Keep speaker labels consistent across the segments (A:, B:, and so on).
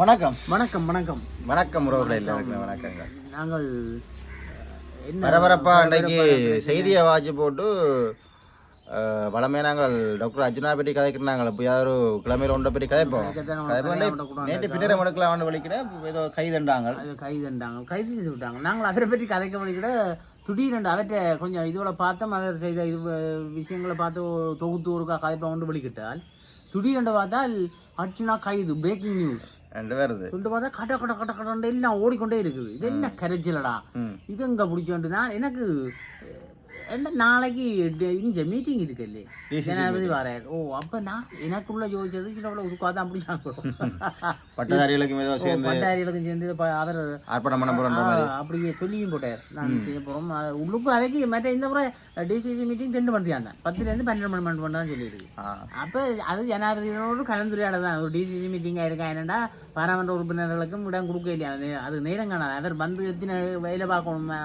A: வணக்கம்.
B: வணக்கம் வணக்கம்.
A: வணக்கம் உறவுகளை எல்லாருக்கும் வணக்கங்கள்.
B: நாங்கள்
A: பரபரப்பா இன்றைக்கு செய்தியை வாட்சி போட்டு வளமே நாங்கள் டாக்டர் அர்ஜுனா பற்றி கதைக்கிறாங்க இப்போ யாரோ கிழமையில ஒன்றை பற்றி கதைப்போம்.
B: கதைக்கிறோம்.
A: நேற்று பின்னரை முடக்கலாம் வலிக்கிட ஏதோ கைதண்டாங்க
B: கைதுண்டாங்க கைது செய்து விட்டாங்க. நாங்கள் அவரை பற்றி கதைக்க முடிக்கிற திடீரென்று அவர்கிட்ட கொஞ்சம் இதோட பார்த்தோம். அவர் செய்த இது விஷயங்களை பார்த்து தொகுத்து ஒருக்கா கதைப்பை கொண்டு வெளிக்கிட்டால் திடீரென்று பார்த்தால் அர்ச்சுனா கைது பிரேக்கிங் நியூஸ்
A: ரெண்டு வருது
B: கொண்டு பார்த்தா கட்ட கட்ட கட்ட கட்டண்டு எல்லாம் ஓடிக்கொண்டே இருக்குது. இது என்ன கரைச்சலடா? இது எங்க பிடிச்சோண்டு நான் எனக்கு என்ன நாளைக்கு இங்க மீட்டிங் இருக்குல்லே
A: DCC
B: ஜனாதிபதி வரார் ஓ அப்ப நான் எனக்குள்ள யோசிச்சது சில உட்காந்து அப்படி
A: பட்டதாரிகளுக்கும் ஏதோ சேர்ந்து
B: பட்டாரிகளுக்கும் சேர்ந்து அவர்
A: ஆர்ப்பாட்டம் பண்ண
B: ஆ, அப்படியே சொல்லியும் போட்டார் நான் செய்ய போறோம் அது உள்ளுக்கு அவைக்கு மற்ற இந்த முறை டிசிசி மீட்டிங் ரெண்டு மணி தான் பத்துல இருந்து பன்னெண்டு மணி மணி தான் சொல்லியிருக்கு அப்ப அது ஜனாதிபதியோட கலந்துரையாடல் தான் ஒரு டிசிசி மீட்டிங் ஆயிருக்கா என்னடா பாராளுமன்ற உறுப்பினர்களுக்கும் இடம் கொடுக்க இல்லையா அது நேரம் காணாது அவர் வந்து எத்தனை வேலை பார்க்கணுமா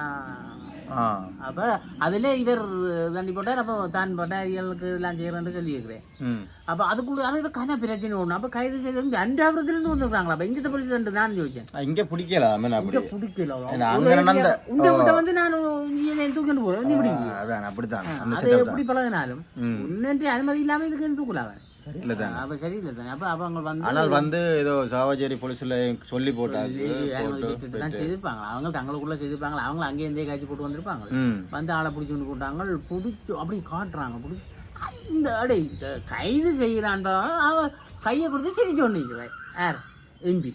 B: அப்ப அதுல இவர் தண்டி போட்டார் அப்போ தான் பட்டாரிகளுக்கு எல்லாம் செய்யறேன்னு சொல்லியிருக்கிறேன் அப்ப அதுக்குள்ள அது கன பிரச்சனை ஒண்ணு அப்ப கைது செய்து இந்த அண்டாபுரத்துல இருந்து வந்துருக்காங்களா அப்ப இங்க போலீஸ் ரெண்டு நான்
A: ஆ, இங்க பிடிக்கல
B: இங்க பிடிக்கல
A: அங்க
B: விட்ட வந்து நான் தூக்கிட்டு பிடிங்க
A: ஆ, அதான் அப்படித்தான்
B: அது எப்படி பழகினாலும்
A: ம்.
B: உன்னன்றி அனுமதி இல்லாம இதுக்கு தூக்கல அவன்
A: இல்லை தான்
B: அப்ப சரியில்லை தானே அப்ப அப்ப அவங்க வந்து
A: ஆனால் வந்து ஏதோ சாவச்சேரி போலீஸ்ல சொல்லி போட்டாங்க
B: செய்திருப்பாங்க அவங்க தங்களுக்குள்ள செய்திருப்பாங்க அவங்க அங்கேயே இருந்தே காய்ச்சி போட்டு வந்திருப்பாங்க வந்து ஆளை பிடிச்சி கொண்டு போட்டாங்க பிடிச்சி அப்படி காட்டுறாங்க பிடிச்சி இந்த அடே இந்த கைது செய்கிறான்டா அவன் கையை கொடுத்து சிரிச்சு ஒன்று யார்? எம்பி.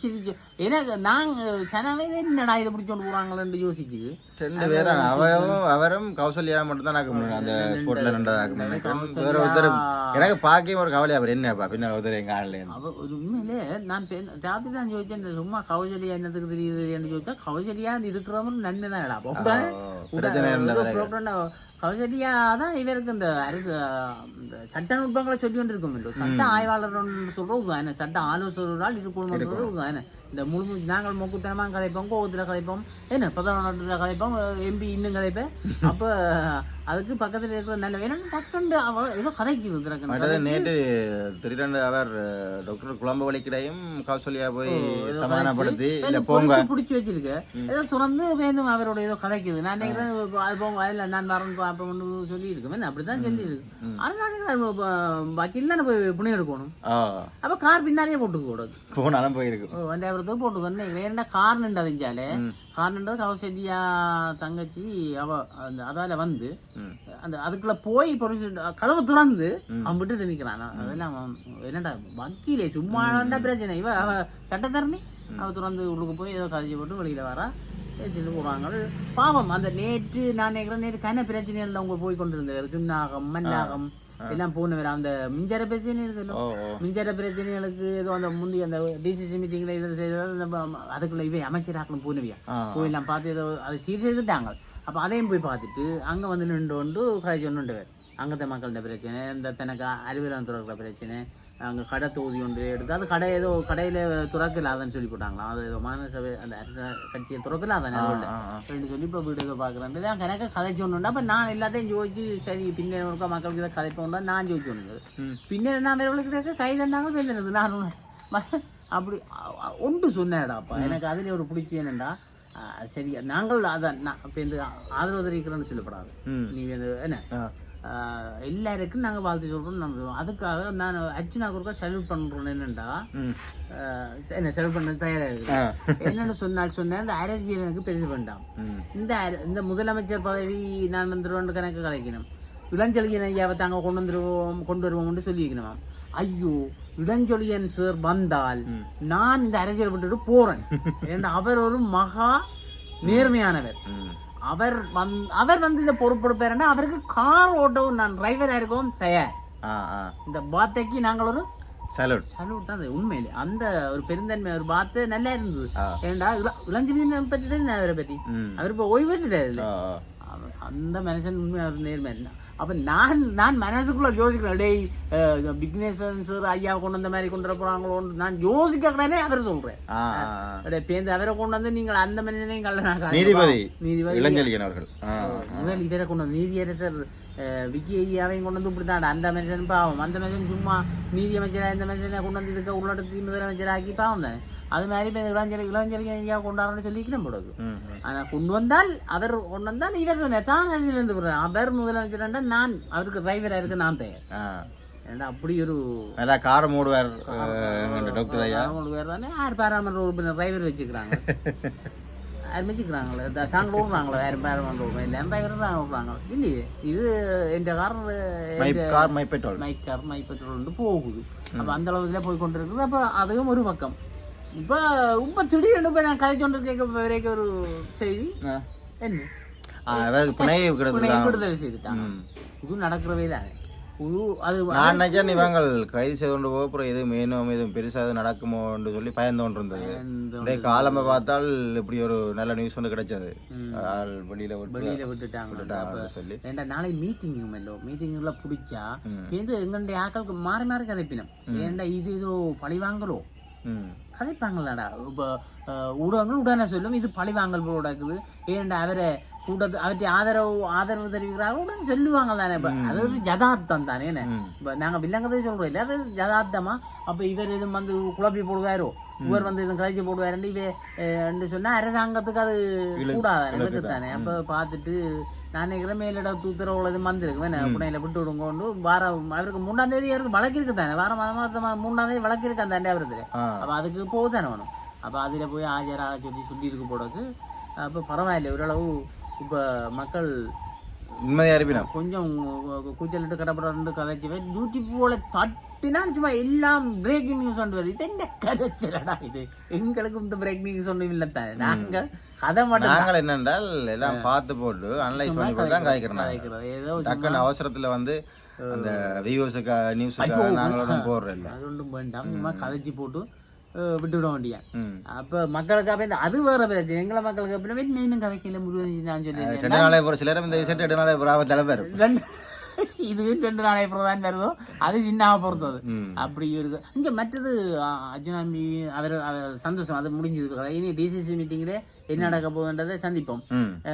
B: சிரிச்சு. எனக்கு நாங்கள் சனவே என்னடா இதை பிடிச்சி கொண்டு போகிறாங்களேன்னு யோசிக்குது.
A: ரெண்டு பேரும் அவரும் அவரும் கௌசல்யா மட்டும் தான் முடியும். அந்த ஸ்போர்ட்ல ரெண்டாவது நினைக்கிறேன் வேற ஒருத்தர் எனக்கு பார்க்க ஒரு கவலை அவர் என்னப்பா பின்னால் ஒருத்தர் எங்க ஆடல
B: அவ ஒரு உண்மையிலே நான் பெண் ராத்திரி தான் யோசிச்சேன். இந்த சும்மா கௌசல்யா என்னத்துக்கு தெரியுது என்று யோசிச்சா கௌசல்யா இருக்கிறவங்க நன்மை தான் இடம் உடனே
A: பிரச்சனை இருந்தவரை
B: கௌசல்யா தான் இவருக்கு இந்த அரசு இந்த சட்ட நுட்பங்களை சொல்லி கொண்டு இருக்கும் சட்ட ஆய்வாளர் சொல்றது தானே சட்ட ஆலோசகரால் இருக்கணும் தானே இந்த முழு நாங்கள் மொக்குத்தனமாக கதைப்போம் கோவத்தில் கதைப்போம். என்ன பதினொன்றாவது கதைப்போம் எம்பி இன்னும் கதைப்பேன். அப்போ அதுக்கு பக்கத்தில் இருக்கிற நல்ல வேணும் டக்குண்டு அவள் ஏதோ கதைக்குது திறக்கணும்.
A: நேற்று திடீரென்று அவர் டாக்டர் குழம்பு வலிக்கிடையும் கௌசல்யா போய் சமாதானப்படுத்தி இல்ல போங்க
B: பிடிச்சி வச்சிருக்கு. ஏதோ துறந்து வேணும் அவரோட ஏதோ கதைக்குது. நான் நினைக்கிறேன் அது போங்க அதில் நான் வரேன் பார்ப்போம்னு சொல்லி இருக்கேன் அப்படிதான் சொல்லி இருக்கு அதனால வக்கீல் தானே போய் புண்ணி எடுக்கணும் அப்ப கார் பின்னாலேயே போட்டுக்க கூடாது
A: போனாலும் போயிருக்கு
B: ரெண்டாயிரத்துக்கு போட்டு வந்து ஏன்னா கார் நின்று அறிஞ்சாலே கார் நின்றது கவசல்யா தங்கச்சி அவ அந்த அதால வந்து. அந்த அதுக்குள்ள போய் பொலிசு கதவு திறந்து அவன் விட்டுட்டு நிக்கிறான் அதெல்லாம் என்னடா வக்கீலே சும்மா பிரச்சனை இவ அவ சட்டத்தரணி அவ திறந்து உள்ளுக்கு போய் ஏதோ கதைச்சு போட்டு வெளியில வரா ஏற்றிட்டு பாவம் அந்த நேற்று நான் நினைக்கிறேன் நேற்று கன பிரச்சனைகள் அவங்க போய் கொண்டிருந்தவர் துன்னாகம் மண்ணாகம் எல்லாம் போனவர் அந்த மின்சார பிரச்சனை இருக்குல்ல மின்சார பிரச்சனைகளுக்கு ஏதோ அந்த முந்தி அந்த டிசிசி மீட்டிங்ல இது செய்தது அதுக்குள்ள இவை அமைச்சராக்கணும் போனவியா
A: ஆ.
B: போய் எல்லாம் பார்த்து ஏதோ அதை சீர் செய்துட்டாங்க. அப்போ அதையும் போய் பார்த்துட்டு அங்கே வந்து நின்று கொண்டு காய்ச்சி ஒன்றுவர் அங்கத்த மக்கள்கிட்ட பிரச்சனை இந்த தனக்கு அலுவலகம் துறக்கிற பிரச்சனை அங்கே கடை தொகுதி ஒன்று எடுத்து அது கடை ஏதோ கடையில் துறக்கலாதன்னு சொல்லி போட்டாங்களாம் அது ஏதோ மாநசபை அந்த அரச கட்சியை துறக்கலாதான் சொல்லி இப்போ வீடு ஏதோ பார்க்குறேன் தான் கணக்கு கதைச்சு ஒன்று அப்போ நான் எல்லாத்தையும் ஜோதிச்சு சரி பின்ன ஒருக்கா மக்களுக்கு இதை கதைப்போம்னா நான் ஜோதிச்சு ஒன்று
A: ம்.
B: பின்ன நான் வேற கிட்ட கை தண்டாங்க பேசுனது நான் அப்படி ஒன்று சொன்னேடாப்பா எனக்கு அதில் ஒரு பிடிச்சி என்னண்டா அ, சரி நாங்கள் அதான் நான் இப்போ இந்த ஆதரவு தெரிவிக்கிறோன்னு சொல்லப்படாது. நீ என்ன? எல்லாருக்கும் நாங்கள் வாழ்த்து சொல்கிறோம் சொல்றோம். அதுக்காக நான் அர்ஜுனாக்கு ஒருக்கா செலவு பண்ணுறோம் அ, என்ன செலவு பண்ண தயாராக இருக்கு
A: ஆ.
B: என்னன்னு சொன்னால் சொன்னேன் இந்த அரசியல் எனக்கு பெருசு வேண்டாம் இந்த இந்த முதலமைச்சர் பதவி நான் வந்துருவோம் கணக்கு கலைக்கணும். இளஞ்சொலியன் ஐயாவை தாங்க கொண்டு வந்துருவோம் கொண்டு வருவோம்னு சொல்லி வைக்கணுமாம் ஐயோ இளஞ்சொலியன் சார் வந்தால் நான் இந்த அரசியல் விட்டுட்டு போறேன். ஏன்னா அவர் ஒரு மகா நேர்மையானவர். அவர் வந் அவர் வந்து இந்த பொறுப்பெடுப்பாருன்னா அவருக்கு கார் ஓட்டவும் நான் டிரைவராக இருக்கவும் தயார். இந்த வார்த்தைக்கு நாங்கள் ஒரு
A: சலூட்
B: சல்யூட் தான் உண்மையிலே. அந்த ஒரு பெருந்தன்மை ஒரு வார்த்தை நல்லா இருந்தது.
A: ஆ.
B: ஏன்டா இள- இளஞ்சொலியனை பற்றி தான் அவரை பற்றி அவர் இப்போ ஓய்வு பெற்றுட்டாரு. அந்த மனுஷன் உண்மையாக ஒரு நேர்மை என்ன அப்போ நான் நான் மனசுக்குள்ள யோசிக்கிறேன் டேய் விக்னேஸ்வரன் சார் ஐயா கொண்டு வந்த மாதிரி கொண்டு போகிறாங்களோன்னு நான் யோசிக்க கிடையாது அவர் சொல்கிறேன். அப்படியே பேருந்து அவரை கொண்டு வந்து நீங்கள் அந்த மனிதனையும் கல்ல
A: நீதிபதி
B: நீதிபதி.
A: இளஞ்செழியன் அவர்கள்.
B: இதரை கொண்டு வந்து நீதியரசர் விக்கி ஐயாவையும் கொண்டு வந்து இப்படித்தான். அந்த மனுஷன் பாவம். அந்த மனுஷன் சும்மா நீதி அமைச்சரா இந்த மனுஷனை கொண்டு வந்து இதுக்கு உள்ளடத்தி முதலமைச்சராக்கி பாவம் தானே. அது மாதிரி இப்போ இளஞ்சலி இளஞ்சலி ஐயா கொண்டாடுறன்னு சொல்லிக்கிறேன் போடுது
A: ம், ம்.
B: ஆனா கொண்டு வந்தால் அவர் கொண்டு வந்தால் இவர் சொன்னேன் தான் அரசியலேருந்து போடுறேன் அவர் முதலமைச்சர் நான் அவருக்கு டிரைவராக இருக்கு நான் தயார். ஏன்னா அப்படி ஒரு
A: நல்லா காரம் மூடுவார் எங்க டாக்டர் ஐயா
B: வேறு தானே யார் பாராளுமன்ற உறுப்பினர் டிரைவர் வச்சுக்கிறாங்க யார் வச்சுக்கிறாங்களே த- தாங்க விடுறாங்களோ யாரும் பாராளுமன்ற உறுப்பினர் இல்லை டிரைவர் தான் விடுறாங்க இல்லையே இது என் car
A: my car my petrol
B: my car my petrol போகுது அப்போ அந்த அளவுல போய் கொண்டு இருக்குது அப்போ அதுவும் ஒரு பக்கம் இப்போ ரொம்ப திடீர்னு போய் நான் கதை கொண்டு கேட்க வரைக்கும் ஒரு செய்தி. என்ன?
A: அவருக்கு பிணை கிடந்து
B: பிணை விடுதலை செய்துட்டாங்க. இது நடக்கிறவே தானே இது அது
A: நான் நினைச்சேன் இவங்க கைது செய்து கொண்டு போக அப்புறம் எதுவும் மேலும் எதுவும் பெருசா எதுவும் நடக்குமோன்னு சொல்லி பயந்தோண்டு இருந்தது
B: இந்த
A: இன்றைய காலமா பார்த்தால் இப்படி ஒரு நல்ல நியூஸ் ஒன்று கிடைச்சது. ஆள் வெளியில
B: வெளியில விட்டுட்டாங்க.
A: சொல்லி.
B: ஏண்டா நாளை மீட்டிங் மெல்லோ மீட்டிங்ல பிடிச்சா. பேருந்து எங்களுடைய ஆக்களுக்கு மாறி மாறி கதைப்பினம் ஏண்டா இது ஏதோ பழி வாங்கலோ
A: ம்.
B: கதைப்பாங்களாடா? இப்போ ஊடகங்கள் உடனே சொல்லும் இது பழி வாங்கல் போல நடக்குது. ஏண்டா அவரை கூட்டத்து அவற்றை ஆதரவு ஆதரவு தெரிவிக்கிறாங்க உடனே சொல்லுவாங்க தானே இப்போ. அது ஒரு ஜதார்த்தம் தானே என்ன. இப்போ நாங்கள் வில்லங்கதை சொல்கிறோம் இல்லை அது ஜதார்த்தமா? அப்போ இவர் எதுவும் வந்து குழப்பி போடுவாரோ? இவர் வந்து எதுவும் கழிச்சு போடுவாருன்னு இவ சொன்னால் அரசாங்கத்துக்கு அது கூடாதானே இவருக்கு தானே. அப்போ பார்த்துட்டு நான் நினைக்கிறேன் மேலிட தூத்துறவுல இது வந்திருக்கு வேணா புனையில விட்டு விடுங்கோண்டு வார அவருக்கு மூணாம் தேதி அவருக்கு வழக்கு இருக்கு தானே. வாரம் மாதம் மூணாம் தேதி வழக்கு இருக்கு அந்த அவருக்கு
A: ஆ.
B: அப்போ அதுக்கு போக தானே வேணும். அப்போ அதில் போய் ஆஜராக சொல்லி சொல்லியிருக்கு போடக்கு அப்போ பரவாயில்ல. ஓரளவு இப்போ மக்கள்
A: நிம்மதியா இருப்பினோம்.
B: கொஞ்சம் கூச்சலிட்டு கடப்பட கதைச்சு யூடியூப் போல தட்டினால் சும்மா எல்லாம் பிரேக்கிங் நியூஸ் கொண்டு வருது. இது என்ன கதைச்சலடா இது? எங்களுக்கு இந்த பிரேக்கிங் நியூஸ் ஒன்றும் இல்லை தானே நாங்க கதை மட்டும்
A: நாங்கள் என்னென்றால் எல்லாம் பார்த்து போட்டு அனலைஸ் பண்ணி போட்டு தான் காய்க்கிறோம்.
B: கதைக்கிறோம். ஏதோ
A: டக்குன்னு அவசரத்துல வந்து அந்த வியூஸுக்கு நியூஸுக்கு நாங்களும் போடுறோம் இல்லை
B: அது ஒன்றும் வேண்டாம். சும்மா கதைச்சி போட்டு அஹ், விட்டு விட வேண்டியா அப்போ மக்களுக்காக இந்த அது வேற பிரச்சனை எங்களை மக்களுக்கு அப்படின்னா இன்னும் கதைக்கல முருகன் நான் சொல்லி
A: ரெண்டு நாளே போகிற சிலர் இந்த ரெண்டு நாளே தலைவர்
B: ரெண்டு இது ரெண்டு நாளை வருதோ அது சின்னாவை பொறுத்தது. அப்படி இருக்கு இங்க மற்றது அர்ஜுனாமி அவர் சந்தோஷம் அது முடிஞ்சது இனி டிசிசி மீட்டிங்கில் என்ன நடக்க போகுதுன்றதை சந்திப்போம்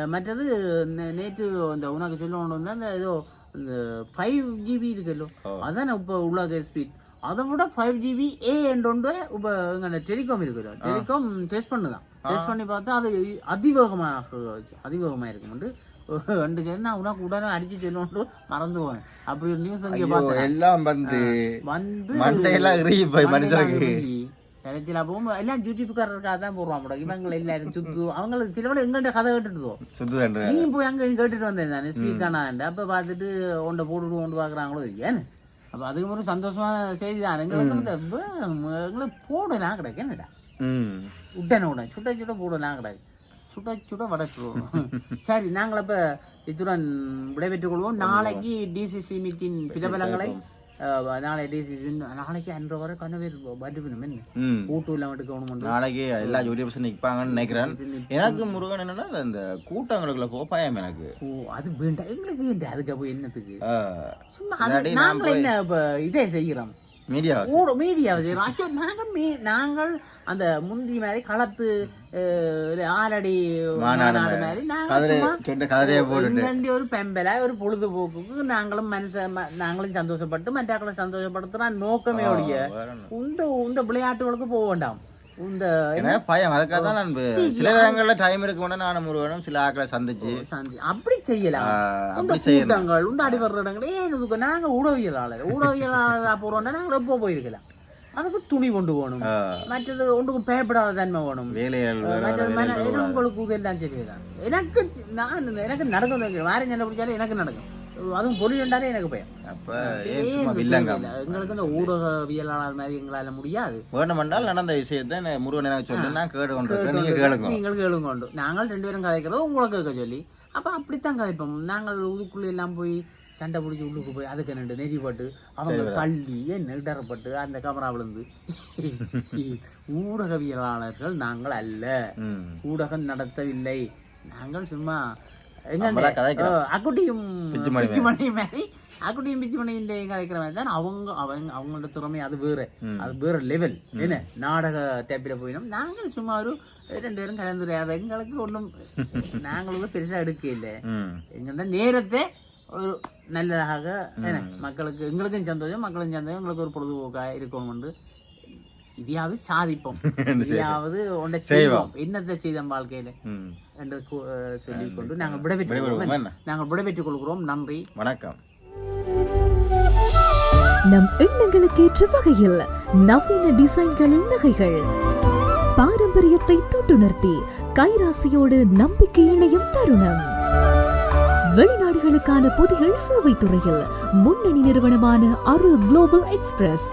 B: மற்றது நேற்று இந்த உனக்கு சொல்ல ஒன்று வந்து அந்த ஏதோ இந்த ஃபைவ் ஜிபி இருக்குல்லோ அதான் இப்போ உள்ள ஸ்பீட் அதை விட ஃபைவ் ஜிபி ஏ ஒன்று இப்போ எங்க டெலிகாம் இருக்குது. Telecom test பண்ணுதான். டெஸ்ட் பண்ணி பார்த்தா அது அதிவேகமாக அதிவேகமாக இருக்கும்ண்டு ரெண்டு சொல்லி நான் உனக்கு உடனே அடிச்சு சொல்லணும்னு மறந்து போவேன் அப்படி ஒரு நியூஸ் அங்கே பார்த்தேன்.
A: எல்லாம் வந்து
B: வந்து
A: மண்டையெல்லாம் போய் மனுஷனுக்கு.
B: கிடைச்சில போகும் எல்லாம் யூடியூப்காரருக்காக தான் போடுவான் போட இவங்க எல்லாரும் சுத்து அவங்களுக்கு சில விட எங்கள்கிட்ட கதை கேட்டுட்டு
A: சுத்துதன்று
B: நீ போய் அங்க கேட்டுட்டு வந்தேன் நான் ஸ்பீட் காணாண்டு அப்ப பார்த்துட்டு உன்னை போட்டுட்டு கொண்டு பார்க்குறாங்களோ ஏன்னு அப்ப அதுக்கு ஒரு சந்தோஷமான செய்தி தான் எங்களுக்கு வந்து வே- எங்களுக்கு போடலாம் கிடைக்கு என்னடா
A: ம்
B: உடனே உடனே சுட்ட சுட்ட போடலாம் கிடையாது சுட்ட சுட வடை சுடுவோம் சரி நாங்கள் அப்ப இத்துடன் விடைபெற்றுக் கொள்வோம் நாளைக்கு டிசிசி மீட்டின் பிரபலங்களை அஹ், நாளை நாளைக்கு அன்று வரை கனவேர் பட்டுக்கணும் என்ன?
A: ம்.
B: கூட்டு இல்லாம எடுக்கணும்
A: நாளைக்கு எல்லா ஜோடி பர்சன் நிற்பாங்கன்னு நினைக்கிறேன். எனக்கு முருகன் என்னன்னா அந்த கூட்டங்களுக்குள்ள கோப்பாயம் எனக்கு.
B: ஓ அது வேண்டாம். எங்களுக்கு அதுக்கு போய் என்னத்துக்கு? சும்மா நாங்கள் என்ன இதே செய்கிறோம்?
A: மீடியா
B: ஐயோ நாங்கள் மீ நாங்கள் அந்த முந்தி மாதிரி களத்து ஆலடி
A: மாநாடு மாதிரி.
B: நாங்கள் ஒரு பெம்பல ஒரு பொழுதுபோக்குக்கு நாங்களும் மனச நாங்களும் சந்தோஷப்பட்டு மற்றாக்களை சந்தோஷப்படுத்துறா நோக்கமே
A: என்ன?
B: உந்த உந்த விளையாட்டுகளுக்கு போக வேண்டாம். இந்த
A: பயம் அதுக்காக தான் நான் சில நேரங்களில் டைம் இருக்க வேண்டாம் நானும் முருகனும் சில ஆக்களை சந்திச்சு.
B: சாந்தி. அப்படி செய்யலாம்
A: அப்படி செய்யணும்.
B: கூட்டங்கள் இந்த அடிபடுற இடங்கள் ஏன் இதுக்கு நாங்க ஊடகவியலாளர் ஊடகவியலாளராக போறோம்னா நாங்கள் எப்போ போயிருக்கலாம் அதுக்கு துணி கொண்டு போகணும். மற்றது ஒன்றுக்கும் பயப்படாத தன்மை வேணும். மற்றது உங்களுக்கு இதெல்லாம் சரிதான் எனக்கு நான் எனக்கு நடக்கும். வேற என்ன பிடிச்சாலும் எனக்கு நடக்கும். அதுவும் பொலியுண்டாலே எனக்கு பயம்.
A: அப்ப
B: எங்களுக்கு இந்த ஊடகவியலாளர் மாதிரி எங்களால முடியாது.
A: வேண்டுமென்றால் நடந்த விஷயத்தை முருகன் எனக்கு சொல்லி நான் கேட்டு கொண்டிருக்கேன் நீங்க கேளுங்க.
B: நீங்கள் கேளுங்க கொண்டு நாங்கள் ரெண்டு பேரும் கதைக்கிறது உங்களுக்கு கேட்க சொல்லி. அப்ப அப்படித்தான் கதைப்போம். நாங்கள் உள்ளுக்குள்ள எல்லாம் போய் சண்டை பிடிச்சி உள்ளுக்கு போய் அதுக்கு ரெண்டு நெறிப்பட்டு அவங்க தள்ளி என்ன இடறப்பட்டு அந்த கேமரா விழுந்து. ஊடகவியலாளர்கள் நாங்கள் அல்ல. ஊடகம் நடத்தவில்லை. நாங்கள் சும்மா. அக்குட்டியும்
A: பிச்சுமணி
B: பிச்சுமணி மாதிரி அக்குட்டியும் பிச்சுமணியும் கதைக்கிற மாதிரி தான். அவங்க அவங்க அவங்களோட திறமை அது வேற. அது வேற லெவல் என்ன? நாடக டேப்பில் போயிடும் நாங்கள் சும்மா ஒரு ரெண்டு பேரும் கலந்துரையாடுற எங்களுக்கு ஒன்றும் நாங்களும் பெருசாக எடுக்க இல்லை
A: ம்.
B: எங்களோட நேரத்தை ஒரு நல்லதாக என்ன? மக்களுக்கு எங்களுக்கும் சந்தோஷம் மக்களுக்கும் சந்தோஷம். எங்களுக்கு ஒரு பொழுதுபோக்காக இருக்கணும் இதையாவது சாதிப்போம். இதையாவது ஒன்றை செய்வோம். என்னத்தை செய்தோம் வாழ்க்கையில?
A: ம்.
B: என்று சொல்லிக்கொண்டு நாங்கள் விடைபெற்றுக்? நாங்கள் விடைபெற்றுக் கொள்கிறோம். நன்றி.
A: வணக்கம்.
C: நம் எண்ணங்களுக்கேற்ற வகையில் நவீன டிசைன்களின் நகைகள். பாரம்பரியத்தை தொட்டுணர்த்தி கைராசியோடு நம்பிக்கை இணையும் தருணம். வெளிநாடுகளுக்கான பொதிகள் சேவை துறையில் முன்னணி நிறுவனமான அருள் குளோபல் எக்ஸ்பிரஸ்